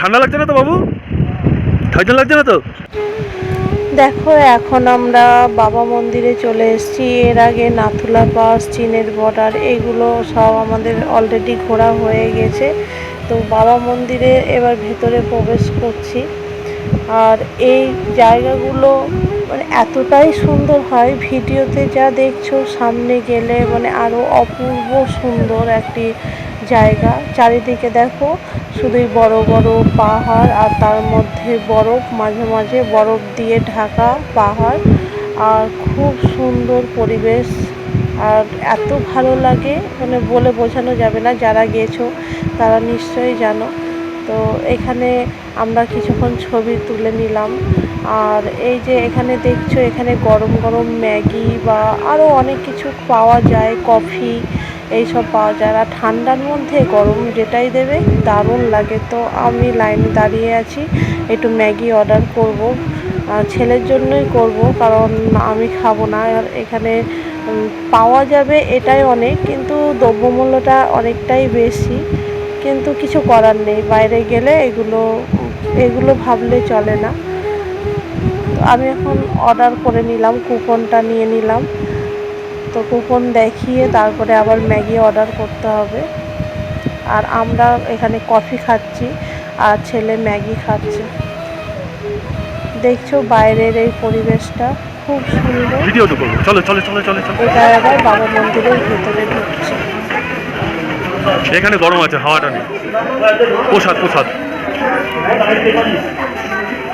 ঠান্ডা লাগছে না তো বাবু? ঠান্ডা লাগছে না তো? দেখো, এখন আমরা বাবা মন্দিরে চলে এসেছি। এর আগে নাথুলা পাস চীনের বর্ডার এগুলো সব আমাদের অলরেডি ঘোরা হয়ে গেছে। তো বাবা মন্দিরে এবার ভেতরে প্রবেশ করছি। আর এই জায়গাগুলো মানে এতটাই সুন্দর হয়, ভিডিওতে যা দেখছ, সামনে গেলে মানে আরও অপূর্ব সুন্দর একটি জায়গা। চারিদিকে দেখো শুধুই বড় বড় পাহাড় আর তার মধ্যে বরফ, মাঝে মাঝে বরফ দিয়ে ঢাকা পাহাড়। আর খুব সুন্দর পরিবেশ। আর এত ভালো লাগে মানে বলে বোঝানো যাবে না, যারা গেছো তারা নিশ্চয়ই জানো। তো এখানে আমরা কিছুক্ষণ ছবি তুলে নিলাম। আর এই যে এখানে দেখছ, এখানে গরম গরম ম্যাগি বা আরও অনেক কিছু পাওয়া যায়, কফি এইসব পাওয়া যায়। আর ঠান্ডার মধ্যে গরম যেটাই দেবে, দারুণ লাগে। তো আমি লাইনে দাঁড়িয়ে আছি, একটু ম্যাগি অর্ডার করব। ছেলের জন্যই করব, কারণ আমি খাব না। আর এখানে পাওয়া যাবে এটাই অনেক, কিন্তু দ্রব্যমূল্যটা অনেকটাই বেশি। কিন্তু কিছু করার নেই, বাইরে গেলে এগুলো এগুলো ভাবলে চলে না। আমি এখন অর্ডার করে নিলাম, কুপনটা নিয়ে নিলাম। তো কুপন দেখিয়ে তারপরে আবার ম্যাগি অর্ডার করতে হবে। আর আমরা এখানে কফি খাচ্ছি আর ছেলে ম্যাগি খাচ্ছে। দেখছ বাইরের এই পরিবেশটা খুব সুন্দর। ভিডিও তো করব। চলো চলো চলো চলো চলো। এটা আবার বাবা মন্দিরের ভেতরে ঢুকছে। এখানে গরম আছে হাওয়াটা নেই। প্রসাদ প্রসাদ।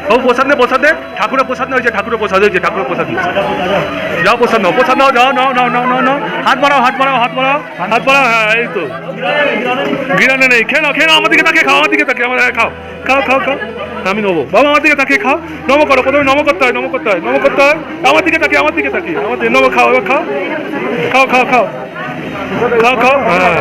ও প্রসাদ নে প্রসাদ দে ঠাকুরের প্রসাদ না হয়েছে ঠাকুরের প্রসাদ হয়েছে ঠাকুরের প্রসাদ যাও প্রসাদ নাও প্রসাদ নাও যাও নাও নাও নাও নাও নাও। হাত বাড়াও হাত বাড়াও হাত বাড়াও হাত বাড়াও হ্যাঁ এই তো। গিরানে নেই খেয়ে নাও খেয়ে নাও আমার দিকে তাকে খাও আমার দিকে তাকিয়ে আমার হ্যাঁ, খাও খাও খাও খাও। আমি নেব। বাবা আমার দিকে তাকিয়ে খাও। নম করো প্রথমে নম করতে হয় নম করতে হয় নম করতে হয়। আমার দিকে তাকিয়ে আমার দিকে তাকে আমার দিকে নম খাও এবার খাও। খাও খাও খাও। খাও খাও হ্যাঁ।